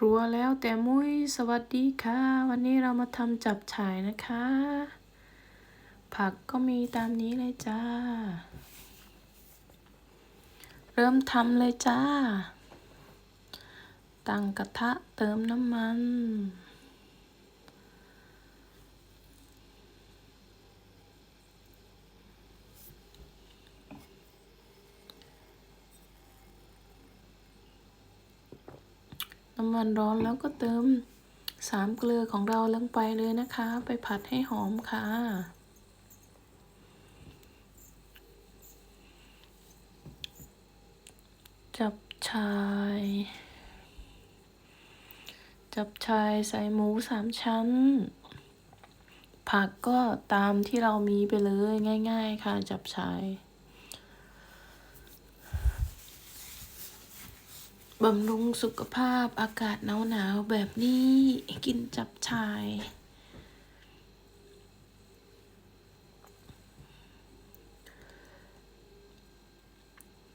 ครัวแล้วแต่มุ้ยสวัสดีค่ะ วันนี้เรามาทำจับฉ่ายนะคะ ผักก็มีตามนี้เลยจ้า เริ่มทำเลยจ้า ตั้งกระทะเติมน้ำมัน น้ำมันร้อนแล้วก็เติมสามเกลือของเราลงไปเลยนะคะ ไปผัดให้หอมค่ะ จับชาย จับชายใส่หมูสามชั้น ผักก็ตามที่เรามีไปเลยง่าย ๆ ค่ะ จับชาย บำรุงสุขภาพอากาศหนาวๆแบบนี้กินจับชาย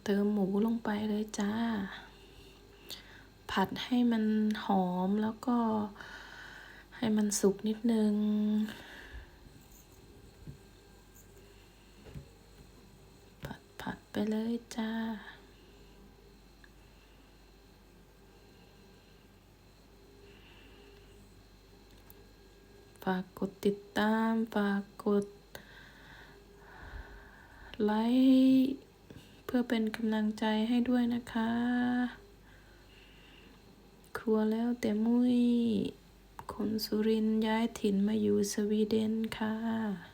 เติมหมูลงไปเลยจ้า ผัดให้มันหอมแล้วก็ให้มันสุกนิดนึงผัดผัดไปเลยจ้า ฝากกดติดตาม ฝากกดไลค์เพื่อเป็นกำลังใจให้ด้วยนะคะ ครัวแล้วแต่มุ้ยคนสุรินย้ายถิ่นมาอยู่สวีเดนค่ะ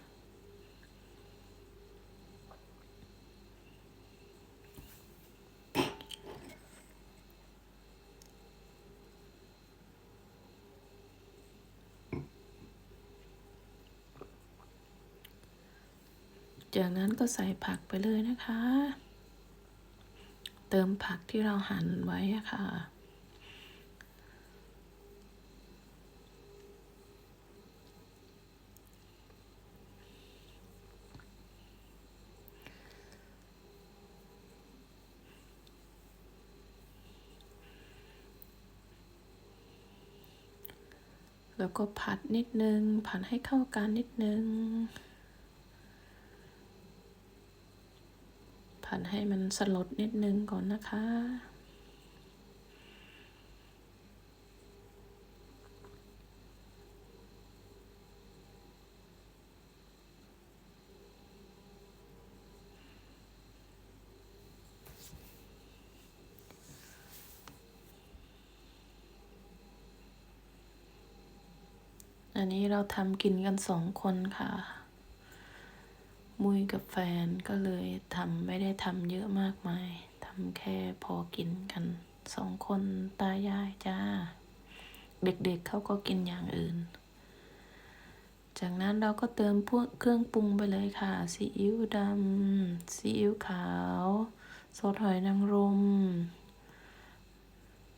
จากนั้นก็ใส่ผักไปเลยนะคะ เติมผักที่เราหั่นไว้ะค่ะ แล้วก็ผัดนิดนึง ผัดให้เข้ากันนิดนึง ผัดให้มันสลดนิดนึงก่อนนะคะ อันนี้เราทำกินกันสองคนค่ะ มุ้ยกับแฟนก็เลยทำไม่ได้ทำเยอะมากมายทำแค่พอกินกันสองคนตายายจ้า เด็กๆเเขาก็กินอย่างอื่น จากนั้นเราก็เติมพวกเครื่องปรุงไปเลยค่ะซีอิ๊วดำซีอิ๊วขาวซอสหอยนางรม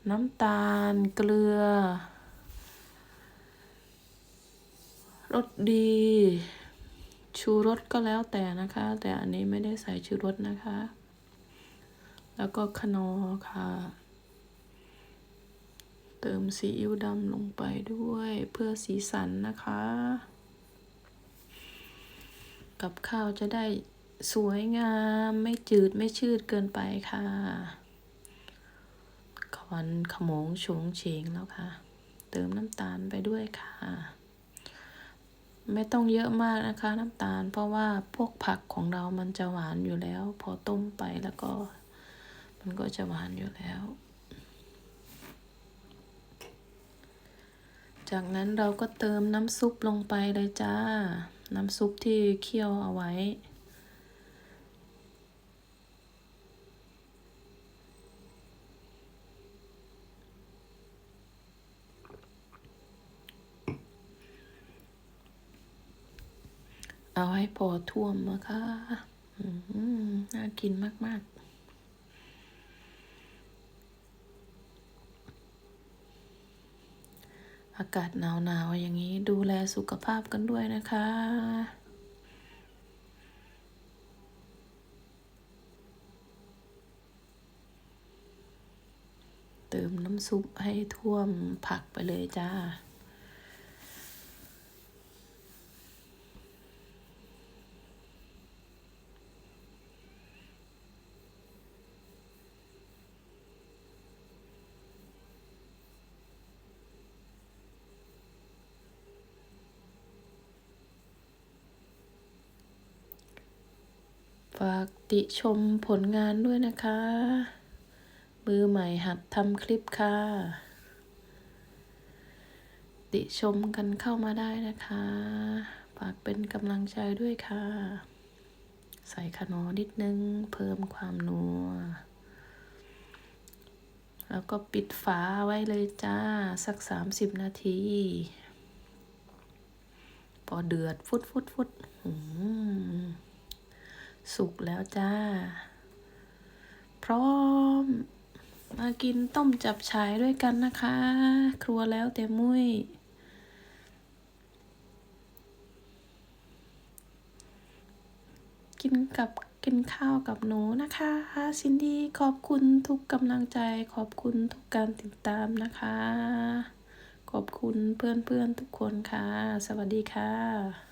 น้ำตาลเกลือรสดี ชูรสก็แล้วแต่นะคะ แต่อันนี้ไม่ได้ใส่ชูรสนะคะ แล้วก็คนอค่ะ เติมซีอิ๊วดำลงไปด้วยเพื่อสีสันนะคะ กับข้าวจะได้สวยงามไม่จืดไม่ชืดเกินไปค่ะขวันขมงชงเฉงแล้วค่ะ เติมน้ำตาลไปด้วยค่ะ ไม่ต้องเยอะมากนะคะน้ำตาล เพราะว่าพวกผักของเรามันจะหวานอยู่แล้ว พอต้มไปแล้วก็ มันก็จะหวานอยู่แล้ว จากนั้นเราก็เติมน้ำซุปลงไปเลยจ้า น้ำซุปที่เคี่ยวเอาไว้ เอาให้พอท่วมนะคะน่ากินมาก ๆอากาศหนาวๆอย่างนี้ดูแลสุขภาพกันด้วยนะคะ เติมน้ำซุปให้ท่วมผักไปเลยจ้า ฝากติชมผลงานด้วยนะคะ มือใหม่หัดทำคลิปค่ะ ติชมกันเข้ามาได้นะคะ ฝากเป็นกำลังใจด้วยค่ะ ใส่ขนอนิดนึง เพิ่มความนัว แล้วก็ปิดฝาไว้เลยจ้า สัก30นาที พอเดือดฟุดฟุดฟุดหืม สุกแล้วจ้า พร้อม มากินต้มจับฉายด้วยกันนะคะ ครัวแล้วแต่มุ้ยกินกับกินข้าวกับหนูนะคะซินดี้ขอบคุณทุกกำลังใจ ขอบคุณทุกการติดตามนะคะ ขอบคุณเพื่อนๆทุกคนค่ะ สวัสดีค่ะ